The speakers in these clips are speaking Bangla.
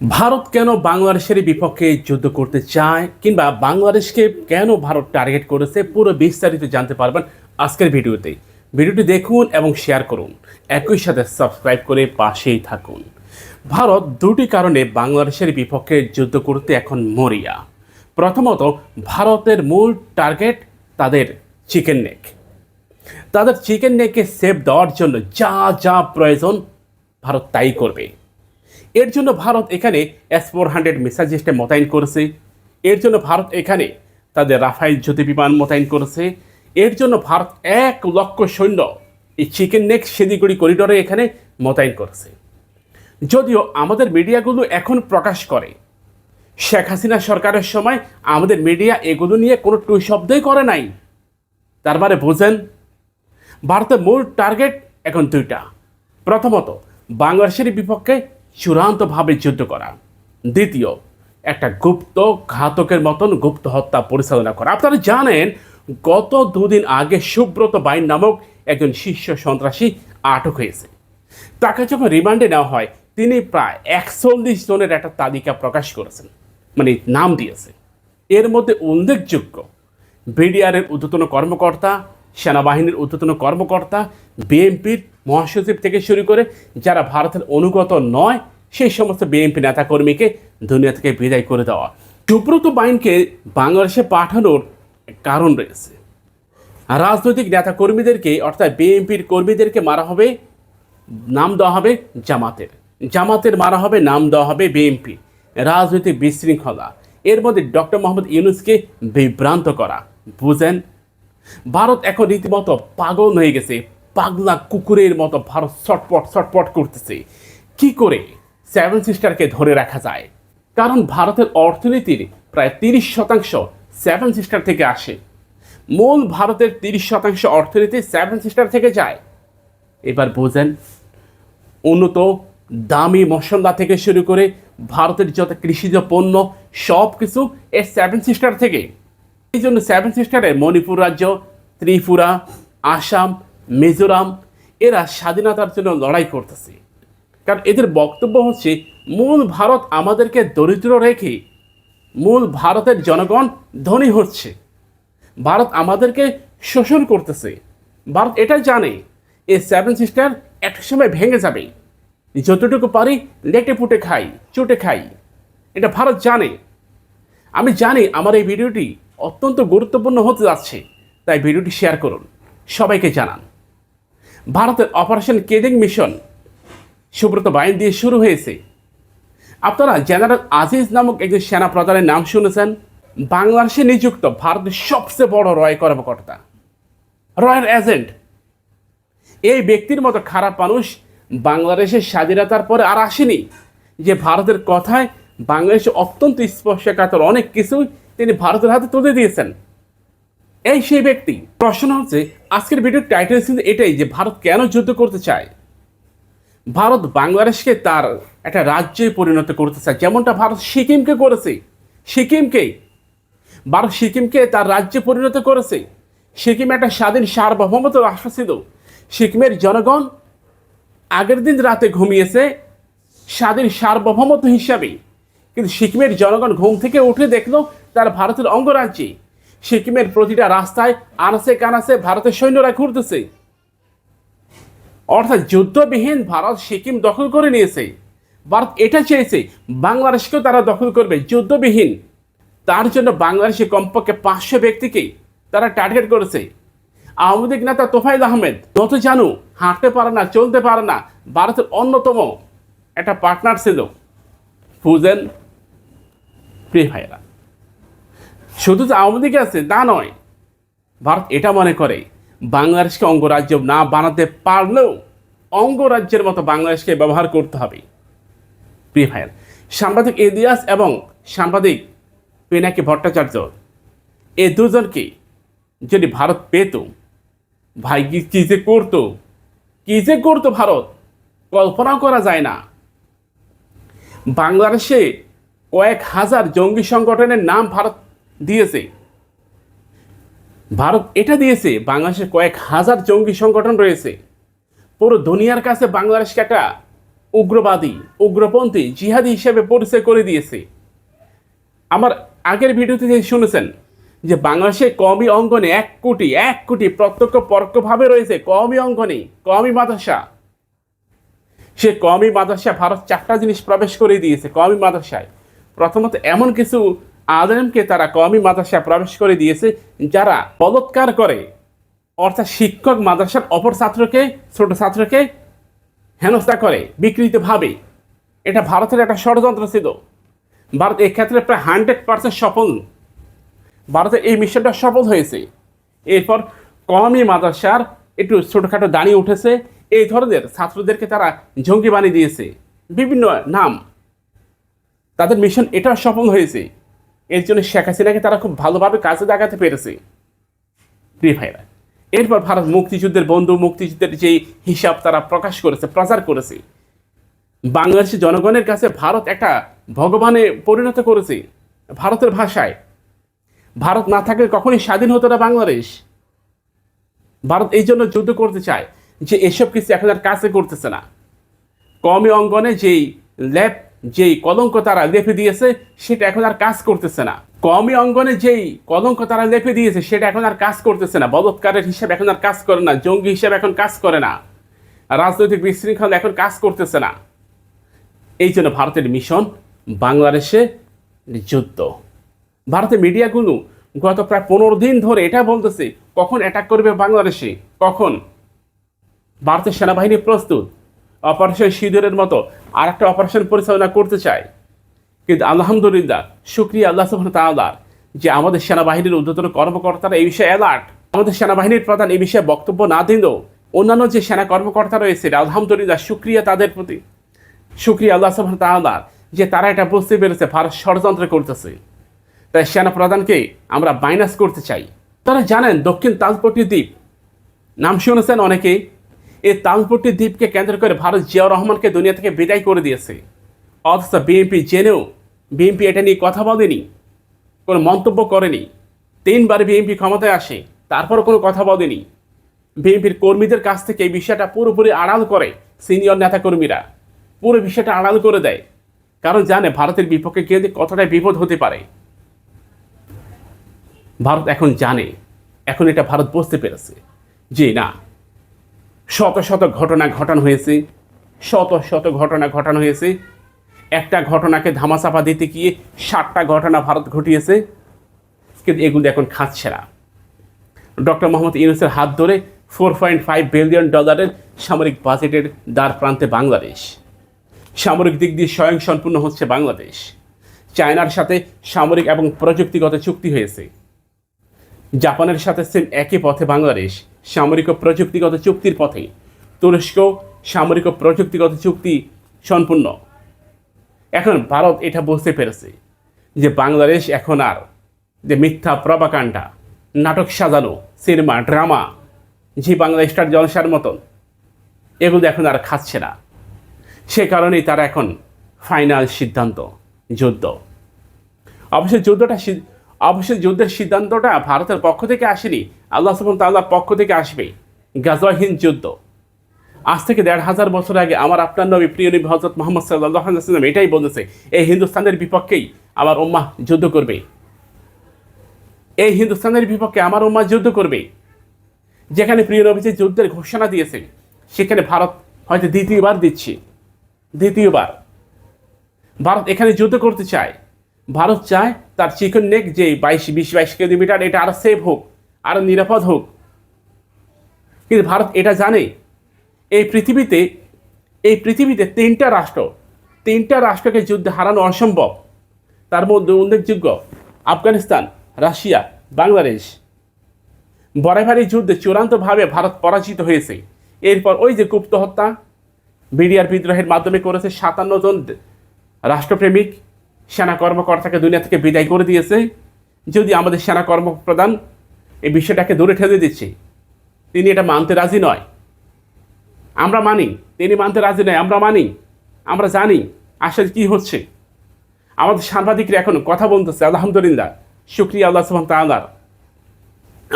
ভারত কেন বাংলাদেশের বিপক্ষে যুদ্ধ করতে চায় কিংবা বাংলাদেশকে কেন ভারত টার্গেট করেছে, পুরো বিস্তারিত জানতে পারবেন আজকের ভিডিওতে। ভিডিওটি দেখুন এবং শেয়ার করুন। একই সাথে সাবস্ক্রাইব করে পাশেই থাকুন। ভারত দুটি কারণে বাংলাদেশের বিপক্ষে যুদ্ধ করতে এখন মরিয়া। প্রথমত, ভারতের মূল টার্গেট তাদের চিকেন নেক। তাদের চিকেন নেককে সেভ দেওয়ার জন্য যা যা প্রয়োজন ভারত তাই করবে। এর জন্য ভারত এখানে S four hundred missile system মোতায়েন করেছে। এর জন্য ভারত এখানে তাদের রাফাইল জ্যোতি বিমান মোতায়েন করেছে। এর জন্য ভারত এক লক্ষ সৈন্য এই চিকেন নেক শিলিগুড়ি করিডোরে এখানে মোতায়েন করেছে। যদিও আমাদের মিডিয়াগুলো এখন প্রকাশ করে, শেখ হাসিনা সরকারের সময় আমাদের মিডিয়া এগুলো নিয়ে কোনো টু শব্দই করে নাই। তার মানে বোঝেন, ভারতের মূল টার্গেট এখন দুইটা। প্রথমত, বাংলাদেশের বিপক্ষে চূড়ান্তভাবে যুদ্ধ করা। দ্বিতীয়, একটা গুপ্ত ঘাতকের মতন গুপ্ত হত্যা পরিচালনা করা। আপনারা জানেন, গত দুদিন আগে সুব্রত বাইন নামক একজন শীর্ষ সন্ত্রাসী আটক হয়েছে। তাকে যখন রিমান্ডে নেওয়া হয়, তিনি প্রায় একচল্লিশ জনের একটা তালিকা প্রকাশ করেছেন মানে নাম দিয়েছে। এর মধ্যে উল্লেখযোগ্য, বিডিআরের ঊর্ধ্বতন কর্মকর্তা সেনাবাহিনীর ঊর্ধ্বতন কর্মকর্তা বিএনপির মহাসচিব থেকে শুরু করে যারা ভারতের অনুগত নয়, সেই সমস্ত বিএনপি নেতাকর্মীকে দুনিয়া থেকে বিদায় করে দেওয়া। সুব্রত বাইনকে বাংলাদেশে পাঠানোর কারণ রয়েছে। রাজনৈতিক নেতাকর্মীদেরকে, অর্থাৎ বিএনপির কর্মীদেরকে মারা হবে, নাম দেওয়া হবে জামাতের। জামাতের মারা হবে, নাম দেওয়া হবে বিএনপি রাজনৈতিক বিশৃঙ্খলা। এর মধ্যে ডক্টর মোহাম্মদ ইউনুসকে বিভ্রান্ত করা। বুঝেন ভারত এখন রীতিমতো পাগল হয়ে গেছে, পাগলা কুকুরের মতো ভারত ছটপট ছটপট করতেছে। কি করে সেভেন সিস্টারকে ধরে রাখা যায়? কারণ ভারতের অর্থনীতির প্রায় তিরিশ শতাংশ সেভেন সিস্টার থেকে আসে। মূল ভারতের তিরিশ শতাংশ অর্থনীতি সেভেন সিস্টার থেকে যায়। এবার বোঝেন, উন্নত দামি মশলা থেকে শুরু করে ভারতের যত কৃষিজ পণ্য সব কিছু এর সেভেন সিস্টার থেকে। এই জন্য সেভেন সিস্টারে মণিপুর রাজ্য, ত্রিপুরা, আসাম, মিজোরাম, এরা স্বাধীনতার জন্য লড়াই করতেছে। কারণ এদের বক্তব্য হচ্ছে, মূল ভারত আমাদেরকে দরিদ্র রেখে মূল ভারতের জনগণ ধনী হচ্ছে। ভারত আমাদেরকে শোষণ করতেছে। ভারত এটা জানে এই সেভেন সিস্টার একটা সময় ভেঙে যাবে। যতটুকু পারি লেটে পুটে খাই, চুটে খাই। এটা ভারত জানে। আমি জানি আমার এই ভিডিওটি অত্যন্ত গুরুত্বপূর্ণ হতে যাচ্ছে। তাই ভিডিওটি শেয়ার করুন। সবাইকে জানান, ভারতের অপারেশন কেদিং মিশন সুব্রত বাইন দিয়ে শুরু হয়েছে। আপনারা জেনারেল আজিজ নামক একজন সেনা প্রধানের নাম শুনেছেন। বাংলাদেশে নিযুক্ত ভারতের সবচেয়ে বড় রয় কর্মকর্তা। Royal agent. এই ব্যক্তির মতো খারাপ মানুষ বাংলাদেশের স্বাধীনতার পরে আর আসেনি। যে ভারতের কথায় বাংলাদেশে অত্যন্ত স্পর্শকাতর অনেক কিছুই তিনি ভারতের হাতে তুলে দিয়েছেন। এই সেই ব্যক্তি। প্রশ্ন হচ্ছে, আজকের ভিডিওর টাইটেল ছিল এটাই যে ভারত কেন যুদ্ধ করতে চায়? ভারত বাংলাদেশকে তার একটা রাজ্যে পরিণত করতে চায়। যেমনটা ভারত সিকিমকে করেছে। সিকিমকে। ভারত সিকিমকে তার রাজ্যে পরিণত করেছে। সিকিম একটা স্বাধীন সার্বভৌমত রাষ্ট্র ছিল। সিকিমের জনগণ আগের দিন রাতে ঘুমিয়েছে স্বাধীন সার্বভৌমত্ব হিসাবে। কিন্তু সিকিমের জনগণ ঘুম থেকে উঠে দেখল তার ভারতের অঙ্গরাজ্যে। সিকিমের প্রতিটা রাস্তায় আনাসে কানাসে ভারতের সৈন্যরা ঘুরতেছে। অর্থাৎ যুদ্ধবিহীন ভারত সিকিম দখল করে নিয়েছে। ভারত এটা চেয়েছে, বাংলাদেশকেও তারা দখল করবে যুদ্ধবিহীন। তার জন্য বাংলাদেশে কমপক্ষে পাঁচশো ব্যক্তিকে তারা টার্গেট করেছে। আওয়ামী লীগ নেতা তোফাইল আহমেদ, যত জানু, হাঁটতে পারে না, চলতে পারে না, ভারতের অন্যতম একটা পার্টনার ছিল। ফুজেন প্রিয় ভাইয়েরা। শুধু যে আওয়ামী লীগ আছে, তা নয়। ভারত এটা মনে করে, বাংলাদেশকে অঙ্গরাজ্য না বানাতে পারলেও অঙ্গরাজ্যের মতো বাংলাদেশকে ব্যবহার করতে হবে। প্রিয় ভাইয়ের, সাংবাদিক ইলিয়াস এবং সাংবাদিক পিনাকি ভট্টাচার্য, এ দুজনকে যদি ভারত পেত, ভাই কি কী যে করতো, কী যে করতো ভারত, কল্পনাও করা যায় না। বাংলাদেশে কয়েক হাজার জঙ্গি সংগঠনের নাম ভারত দিয়েছে। ভারত এটা দিয়েছে, বাংলাদেশের কয়েক হাজার জঙ্গি সংগঠন রয়েছে। পুরো দুনিয়ার কাছে বাংলাদেশকে একটা উগ্রবাদী, উগ্রপন্থী, জিহাদি হিসেবে পরিচয় করে দিয়েছে। আমার আগের ভিডিওতে যে শুনেছেন, যে বাংলাদেশে কমই অঙ্গনে এক কোটি এক কোটি প্রত্যক্ষ পরোক্ষভাবে রয়েছে কমই অঙ্গনে কমই মাদ্রাসা। সে কমই মাদ্রাসা ভারত চারটা জিনিস প্রবেশ করে দিয়েছে কমই মাদ্রাসায়। প্রথমত এমন কিছু আলেমকে তারা কমই মাদ্রাসায় প্রবেশ করে দিয়েছে, যারা বলৎকার করে। অর্থাৎ শিক্ষক মাদ্রাসার অপর ছাত্রকে, ছোট ছাত্রকে হেনস্থা করে, বিকৃতভাবে। এটা ভারতের একটা ষড়যন্ত্র ছিল। ভারত এই ক্ষেত্রে প্রায় হান্ড্রেড পার্সেন্ট সফল। ভারতের এই মিশনটা সফল হয়েছে। এরপর কমই মাদ্রাসার একটু ছোটোখাটো দাঁড়িয়ে উঠেছে। এই ধরনের ছাত্রদেরকে তারা জঙ্গি বানিয়ে দিয়েছে। বিভিন্ন নাম। তাদের মিশন এটা সফল হয়েছে। এর জন্য শেখ হাসিনাকে তারা খুব ভালোভাবে কাজে লাগাতে পেরেছে। প্রিয় ভাইরা, এরপর ভারত মুক্তিযুদ্ধের বন্ধু, মুক্তিযুদ্ধের যে হিসাব তারা প্রকাশ করেছে, প্রচার করেছে, বাংলাদেশের জনগণের কাছে ভারত একটা ভগবানে পরিণত করেছে ভারতের ভাষায়। ভারত না থাকলে কখনই স্বাধীন হতো না বাংলাদেশ। ভারত এই জন্য যুদ্ধ করতে চায় যে এসব কিছু এখন আর কাছে করতেছে না। কমে অঙ্গনে যেই ল্যাপ যেই কলঙ্ক তারা লেপে দিয়েছে, সেটা এখন আর কাজ করতেছে না। কমই অঙ্গনে যেই কলঙ্ক তারা লেপে দিয়েছে, সেটা এখন আর কাজ করতেছে না। বলৎকারের হিসাবে এখন আর কাজ করে না, জঙ্গি হিসাবে এখন কাজ করে না। রাজনৈতিক বিশৃঙ্খলা এখন কাজ করতেছে না। এই জন্য ভারতের মিশন বাংলাদেশে যুদ্ধ। ভারতের মিডিয়াগুলো গত প্রায় পনেরো দিন ধরে এটা বলতেছে, কখন অ্যাটাক করবে বাংলাদেশে? কখন? ভারতের সেনাবাহিনী প্রস্তুত। অপারেশন সিঁদুরের মতো আর একটা অপারেশন পরিচালনা করতে চায়। কিন্তু আলহামদুলিল্লাহ, শুক্রিয়া আল্লাহ সুবহান তাআলার যে আমাদের সেনাবাহিনীর ঊর্ধ্বতন কর্মকর্তারা এই বিষয়ে অ্যালার্ট আমাদের সেনাবাহিনীর প্রধান এই বিষয়ে বক্তব্য না দিলেও অন্যান্য যে সেনা কর্মকর্তা রয়েছে, আলহামদুলিল্লাহ, শুক্রিয়া তাদের প্রতি। শুক্রিয়া আল্লাহ সুবহান তাআলার যে তারা এটা বুঝতে পেরেছে, ভারত ষড়যন্ত্র করতেছে। তাই সেনা প্রধানকে আমরা মাইনাস করতে চাই। তারা জানেন দক্ষিণ তাজপট্টি দ্বীপ, নাম শুনেছেন অনেকেই এই তাজপট্টি দ্বীপকে কেন্দ্র করে ভারত জিয়াউর রহমানকে দুনিয়া থেকে বিদায় করে দিয়েছে। অথচ বিএনপি জেনেও বিএনপি এটা নিয়ে কথা বলেনি, কোনো মন্তব্য করেনি। তিনবার বিএনপি ক্ষমতায় আসে, তারপরও কোনো কথা বলেনি। বিএনপির কর্মীদের কাছ থেকে এই বিষয়টা পুরোপুরি আড়াল করে সিনিয়র নেতাকর্মীরা। পুরো বিষয়টা আড়াল করে দেয়। কারণ জানে ভারতের বিপক্ষে গিয়ে কতটা বিপদ হতে পারে। ভারত এখন জানে, এখন এটা ভারত বুঝতে পেরেছে। যে না। শত শত ঘটনা ঘটানো হয়েছে। শত শত ঘটনা ঘটানো হয়েছে। একটা ঘটনাকে ধামাচাপা দিতে গিয়ে ষাটটা ঘটনা ভারত ঘটিয়েছে। কিন্তু এগুলো এখন খাচ্ছে না ডক্টর মোহাম্মদ ইউনুসের হাত ধরে ফোর পয়েন্ট ফাইভ বিলিয়ন ডলারের সামরিক বাজেটের দ্বার প্রান্তে বাংলাদেশ। সামরিক দিক দিয়ে স্বয়ংসম্পূর্ণ হচ্ছে বাংলাদেশ। চায়নার সাথে সামরিক এবং প্রযুক্তিগত চুক্তি হয়েছে। জাপানের সাথে সেম একই পথে বাংলাদেশ। সামরিক ও প্রযুক্তিগত চুক্তির পথে। তুরস্ক সামরিক ও প্রযুক্তিগত চুক্তি সম্পূর্ণ। এখন ভারত এটা বুঝতে পেরেছে যে বাংলাদেশ এখন আর যে মিথ্যা প্রবাকাণ্ডা, নাটক সাজানো, cinema, drama Zee Bangla Star জলসার মতন, এগুলো এখন আর খাচ্ছে না। সে কারণেই তারা এখন ফাইনাল সিদ্ধান্ত, যুদ্ধ। অবশ্যই যুদ্ধটা অবশ্যই যুদ্ধের সিদ্ধান্তটা ভারতের পক্ষ থেকে আসেনি, আল্লাহ সুবহান তাল্লাহর পক্ষ থেকে আসবে। গাজওয়াহিন যুদ্ধ। আজ থেকে দেড় হাজার বছর আগে আমার আপনার নবী, প্রিয় নবী হজরত মোহাম্মদ সাল্লাহ সাল্লাম এটাই বলেছে, এই হিন্দুস্তানের বিপক্ষেই আমার উম্মাহ যুদ্ধ করবে। এই হিন্দুস্তানের বিপক্ষে আমার উম্মাহ যুদ্ধ করবে। যেখানে প্রিয় নবীজি যুদ্ধের ঘোষণা দিয়েছে সেখানে ভারত হয়তো দ্বিতীয়বার দিচ্ছে। দ্বিতীয়বার। ভারত এখানে যুদ্ধ করতে চায়। ভারত চায় তার চিকন নেক যে বাইশ, বিশ, বাইশ কিলোমিটার, এটা আরও সেফ হোক আরও নিরাপদ হোক। কিন্তু ভারত এটা জানে, এই পৃথিবীতে এই পৃথিবীতে তিনটা রাষ্ট্র, তিনটা রাষ্ট্রকে যুদ্ধে হারানো অসম্ভব। তার মধ্যে উল্লেখযোগ্য আফগানিস্তান, রাশিয়া, বাংলাদেশ। বরাবারই যুদ্ধে চূড়ান্তভাবে ভারত পরাজিত হয়েছে। এরপর ওই যে গুপ্ত হত্যা, বিডিআর বিদ্রোহের মাধ্যমে করেছে সাতান্ন জন রাষ্ট্রপ্রেমিক সেনা কর্মকর্তাকে দুনিয়া থেকে বিদায় করে দিয়েছে। যদি আমাদের সেনা কর্মপ্রধান এই বিষয়টাকে দূরে ঠেলে দিচ্ছে, তিনি এটা মানতে রাজি নয়। আমরা মানি, তিনি মানতে রাজি নয়, আমরা মানি, আমরা জানি আসলে কি হচ্ছে। আমাদের সাংবাদিকরা এখন কথা বলতেছে, আলহামদুলিল্লাহ, শুক্রিয়া আল্লাহ সুবহান তাআলার।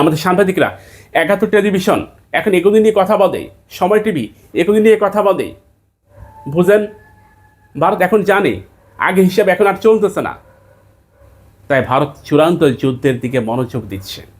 আমাদের সাংবাদিকরা, একাত্তর টেলিভিশন, এখন এগুলি নিয়ে কথা বলে, সময় টিভি, এগুলি নিয়ে কথা বলে। বুঝেন, ভারত এখন জানে আগে হিসাবে এখন আর চলতেছে না। তাই ভারত চূড়ান্ত যুদ্ধের দিকে মনোযোগ দিচ্ছে।